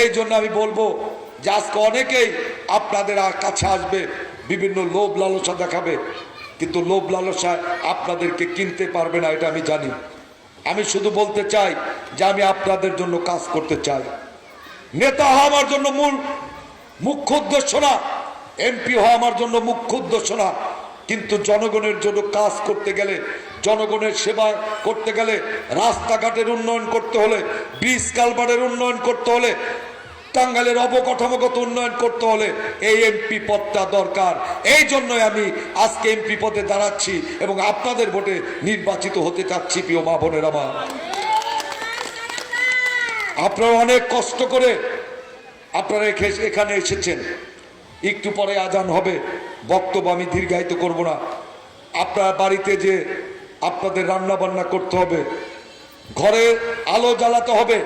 এই জন্য আমি বলব যে আজকে অনেকেই আপনাদের কাছে আসবে, বিভিন্ন লোভ লালসা দেখাবে, কিন্তু লোভ লালসা আপনাদেরকে কিনতে পারবে না, এটা আমি জানি। আমি শুধু বলতে চাই যে আমি আপনাদের জন্য কাজ করতে চাই। নেতা হওয়া আমার জন্য মূল, মুখ্য উদ্দেশ্য না, এমপি হওয়া আমার জন্য মুখ্য উদ্দেশ্য না। কিন্তু জনগণের জন্য কাজ করতে গেলে, জনগণের সেবা করতে গেলে, রাস্তাঘাটের উন্নয়ন করতে হলে, ব্রিজ কালভারের উন্নয়ন করতে হলে টাঙ্গালের অবকাঠামোগত উন্নয়ন করতে হলে এই এমপি পদটা দরকার। এই জন্যই আমি আজকে এমপি পদে দাঁড়াচ্ছি এবং আপনাদের ভোটে নির্বাচিত হতে চাচ্ছি, প্রিয় মা বোনের আমার আপনারা অনেক কষ্ট করে আপনারা এখানে এসেছেন। একটু পরে আজান হবে। বক্তব্য আমি দীর্ঘায়িত করব না। আপনার বাড়িতে যে আপনাদের রান্না বান্না করতে হবে, ঘরে আলো জ্বালাতে হবে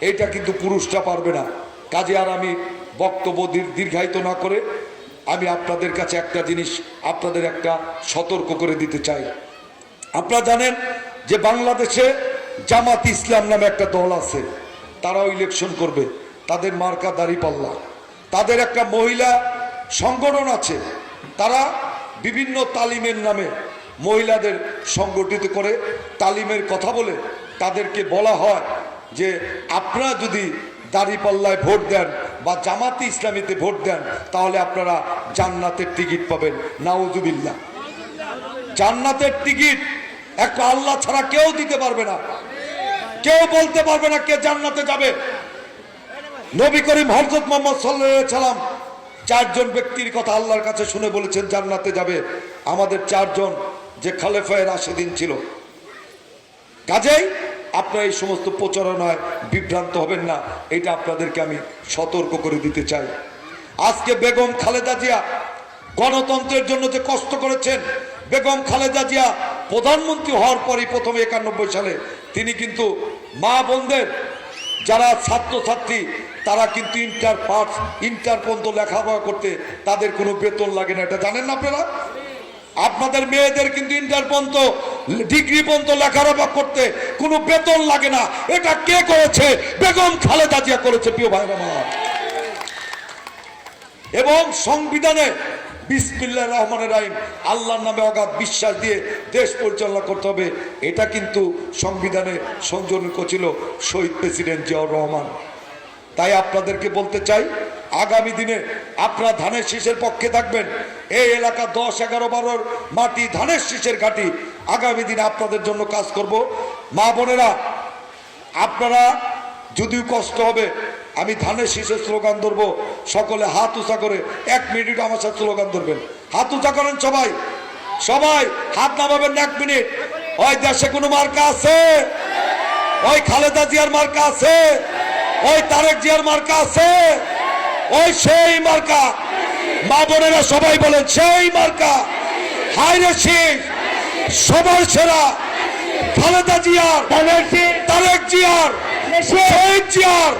এটা কিন্তু পুরুষটা পারবে না। কাজে আর আমি বক্তব্য দীর- দীর্ঘায়িত না করে আমি আপনাদের কাছে একটা জিনিস, আপনাদের একটা সতর্ক করে দিতে চাই। আপনারা জানেন যে বাংলাদেশে জামাত ইসলাম নামে একটা দল আছে, তারাও ইলেকশন করবে, তাদের মার্কা দাড়ি পাল্লা। তাদের একটা মহিলা সংগঠন আছে, তারা বিভিন্ন তালিমের নামে মহিলাদের সংগঠিত করে তালিমের কথা বলে তাদেরকে বলা হয় যে আপনারা যদি দাড়ি পাল্লায় ভোট দেন বা জামাতি ইসলামীতে ভোট দেন, তাহলে আপনারা জান্নাতের টিকিট পাবেন। নাউজুবিল্লাহ। জান্নাতের টিকিট একটা আল্লাহ ছাড়া কেউ দিতে পারবে না। কেউ বলতে পারবে না কে জান্নাতে যাবে। নবী করিম হরজত মোহাম্মদ সাল্লাহ সাল্লাম চারজন ব্যক্তির কথা আল্লাহর কাছে শুনে বলেছেন, জান্নাতে যাবে। আমাদের চারজন যে খালেফায়ের আশেদিন ছিল। কাজেই আপনারা এই সমস্ত প্রচারণায় বিভ্রান্ত হবেন না, এটা আপনাদেরকে আমি সতর্ক করে দিতে চাই। আজকে বেগম খালেদা জিয়া গণতন্ত্রের জন্য যে কষ্ট করেছেন, বেগম খালেদা জিয়া প্রধানমন্ত্রী হওয়ার পরই প্রথমে একানব্বই সালে তিনি কিন্তু মা বোনদের যারা ছাত্রছাত্রী, তারা কিন্তু ইন্টার পাস ইন্টার পর্যন্ত লেখাপড়া করতে তাদের কোনো বেতন লাগে না। এটা জানেন না আপনারা? আপনাদের মেয়েদের কিন্তু ইন্টার পর্যন্ত ডিগ্রি পর্যন্ত লেখাপড়া করতে কোনো বেতন লাগে না। এটা কে করেছে? বেগম খালেদা জিয়া করেছে, প্রিয় ভাইরা এবং সংবিধানে বিসমিল্লাহ রহমানের আইন আল্লাহর নামে অগাধ বিশ্বাস দিয়ে দেশ পরিচালনা করতে হবে। এটা কিন্তু সংবিধানে সংযোজন করছিল শহীদ প্রেসিডেন্ট জিয়াউর রহমান। তাই আপনাদেরকে বলতে চাই, আগামী দিনে আপনারা ধানের শীষের পক্ষে থাকবেন। এই এলাকা দশ, এগারো, বারোর মাটি ধানের শীষের ঘাটি। আগামী দিনে আপনাদের জন্য কাজ করব। মা বোনেরা, আপনারা যদিও কষ্ট হবে আমি ধানের শীষের স্লোগান ধরবো। সকলে হাত উঁচা করে এক মিনিট আমার সাথে স্লোগান ধরবেন। হাত উঁচা করেন সবাই। সবাই হাত নামাবেন এক মিনিট। ওই দেশে কোনো মার্কা আছে? ওই খালেদা জিয়ার মার্কা আছে? ওই তারেক জিয়ার মার্কা আছে? ওই সেই মার্কা। মা বোনেরা সবাই বলেন সেই মার্কা। হাইরে শীষ। সবার সেরা। খালেদা জিয়ার। তারেক জিয়ার। শহীদ জিয়ার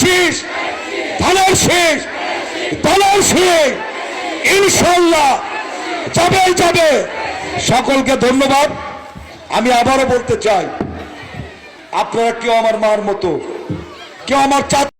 শীষ। ধানের শীষ। ধানের শীষ। ইনশাল্লাহ যাবে যাবে। সকলকে ধন্যবাদ। আমি আবারও বলতে চাই আপনারা কেউ আমার মার মতো কেউ আমার চা